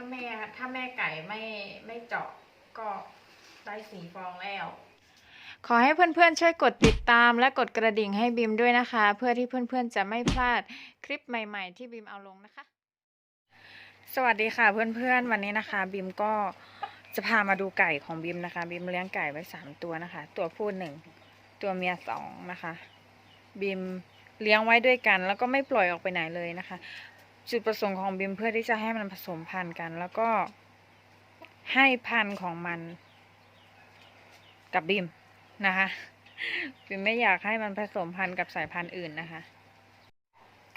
าแม่ถ้าแม่ไก่ไม่ไม่เจาะก็ได้สีฟองแล้ว ขอให้เพื่อนๆช่วยกดติดตามและกดกระดิ่งให้บิมด้วยนะคะ เพื่อที่เพื่อนๆจะไม่พลาดคลิปใหม่ ๆ ที่บิมเอาลงนะคะ สวัสดีค่ะเพื่อนๆวันนี้นะคะ บิมก็จะพามาดูไก่ของบิมนะคะ บิมเลี้ยงไก่ไว้สามตัวนะคะ ตัวผู้หนึ่งตัวเมียสองนะคะ บิมเลี้ยงไว้ด้วยกัน แล้วก็ไม่ปล่อยออกไปไหนเลยนะคะ จุดประสงค์ของบิมเพื่อที่จะให้มันผสมพันธุ์กัน แล้วก็ให้พันธุ์ของมัน กับบิมนะคะบิมไม่อยากให้มันผสมพันธุ์กับสายพันธุ์อื่นนะคะ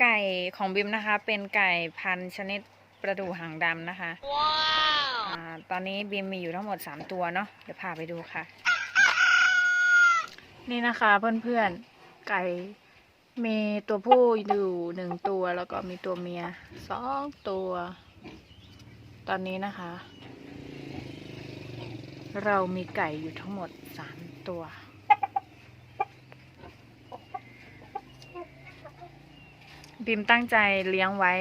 ไก่ของบิมนะคะ เป็นไก่พันธุ์ชนิดประดู่หางดำนะคะอ่าตอนนี้บิมมีอยู่ทั้งหมดสามตัวเนาะเดี๋ยวพาไปดูค่ะ นี่นะคะเพื่อนๆไก่ มีตัวผู้อยู่หนึ่งตัวแล้วก็มีตัวเมียสองตัว ตอนนี้นะคะ เรามีไก่อยู่ทั้งหมดสามตัว บิมตั้งใจเลี้ยงไว้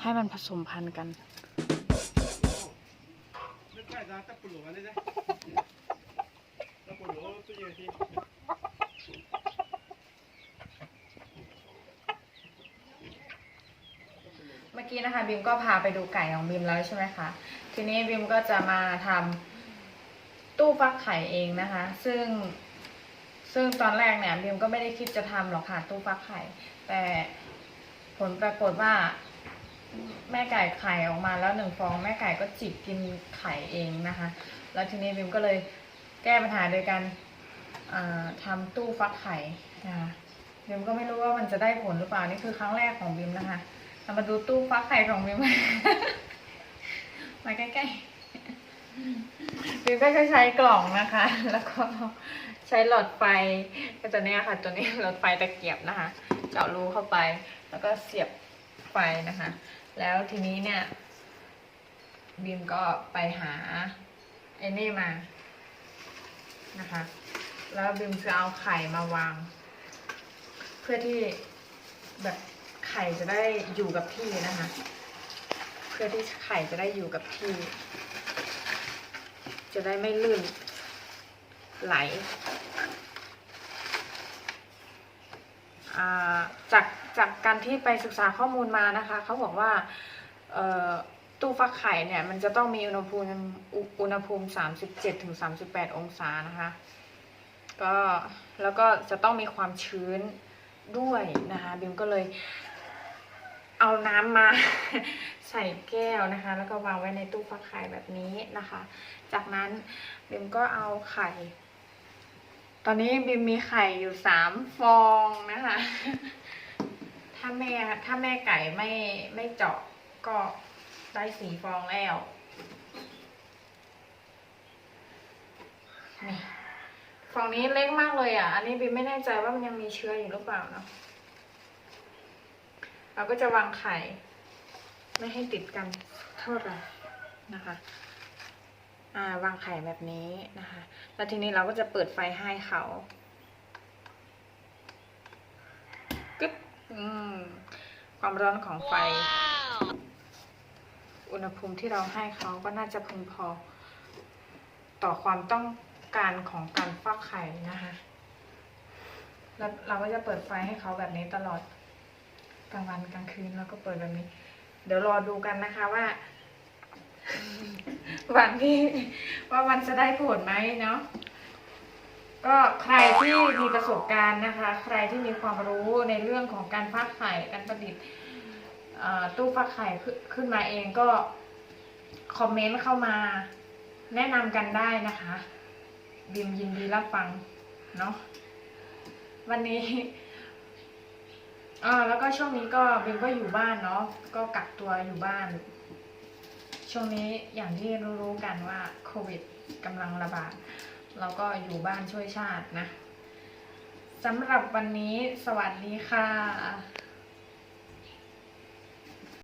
ให้มันผสมพันธุ์กัน เมื่อกี้นะคะบิมก็พาไปดูไก่ของบิมแล้วใช่ไหมคะ ทีนี้บิมก็จะมาทำตู้ฟักไข่เองนะคะ ซึ่งซึ่งตอนแรกเนี่ยบิมก็ไม่ได้คิดจะทำหรอกค่ะตู้ฟักไข่ แต่ผลปรากฏว่าแม่ไก่ไข่ออกมาแล้วหนึ่งฟอง แม่ไก่ก็จิกกินไข่เองนะคะ แล้วทีนี้บิมก็เลยแก้ปัญหาโดยการ ทำตู้ฟักไข่นะคะบิมก็ไม่รู้ว่ามันจะได้ผลหรือเปล่านี่คือครั้งแรกของบิมนะคะเรามาดูตู้ฟักไข่ของบิมมาใกล้ๆบิมก็จะใช้กล่องนะคะ แล้วก็ใช้หลอดไฟก็ตัวเนี้ยค่ะ ตัวนี้หลอดไฟตะเกียบนะคะ เจาะรูเข้าไป แล้วก็เสียบไฟนะคะ แล้วทีนี้เนี่ยบิมก็ไปหาไอ้นี่มานะคะ แล้วบิมจะเอาไข่มาวาง เพื่อที่แบบไข่จะได้อยู่กับที่นะคะ เพื่อที่ไข่จะได้อยู่กับที่ จะได้ไม่ลื่นไหลจากจากการที่ไปศึกษาข้อมูลมานะคะ เขาบอกว่าตู้ฟักไข่เนี่ย มันจะต้องมีอุณหภูมิอุณหภูมิ 37ถึง38 องศานะคะ ก็แล้วก็จะต้องมีความชื้นด้วยนะคะบิมก็เลยเอาน้ำมา ใส่แก้วนะคะ แล้วก็วางไว้ในตู้ฟักไข่แบบนี้นะคะ จากนั้นบิมก็เอาไข่ ตอนนี้บิมมีไข่อยู่สามฟองนะคะ ถ้าแม่ถ้าแม่ไก่ไม่ไม่เจาะก็ได้สีฟองแล้วนี่ ฝั่งนี้เล็กมากเลยอะ อันนี้บิมไม่แน่ใจว่ามันยังมีเชื้ออยู่หรือเปล่าเนาะเราก็จะวางไข่ ไม่ให้ติดกันเท่าไหร่นะคะอ่าวางไข่แบบนี้นะคะ แล้วทีนี้เราก็จะเปิดไฟให้เขากึ๊บอืมความร้อนของไฟ อุณหภูมิที่เราให้เขาก็น่าจะเพียงพอ ต่อความต้อง การของการฟักไข่นะคะแล้วเราก็จะเปิดไฟให้เขาแบบนี้ตลอดกลางวันกลางคืนแล้วก็เปิดแบบนี้ เดี๋ยวรอดูกันนะคะว่า วันที่ว่ามันจะได้ผลไหมเนาะก็ใครที่มีประสบการณ์นะคะ ใครที่มีความรู้ในเรื่องของการฟักไข่การประดิษฐ์ตู้ฟักไข่ขึ้นมาเองก็คอมเมนต์เข้ามาแนะนำกันได้นะคะ บิมยินดีรับฟังเนาะวันนี้อ่าแล้วก็ช่วงนี้ก็บิมก็อยู่บ้านเนาะก็กักตัวอยู่บ้าน ช่วงนี้อย่างที่รู้ๆกันว่าโควิดกำลังระบาดเราก็อยู่บ้านช่วยชาตินะสำหรับวันนี้สวัสดีค่ะ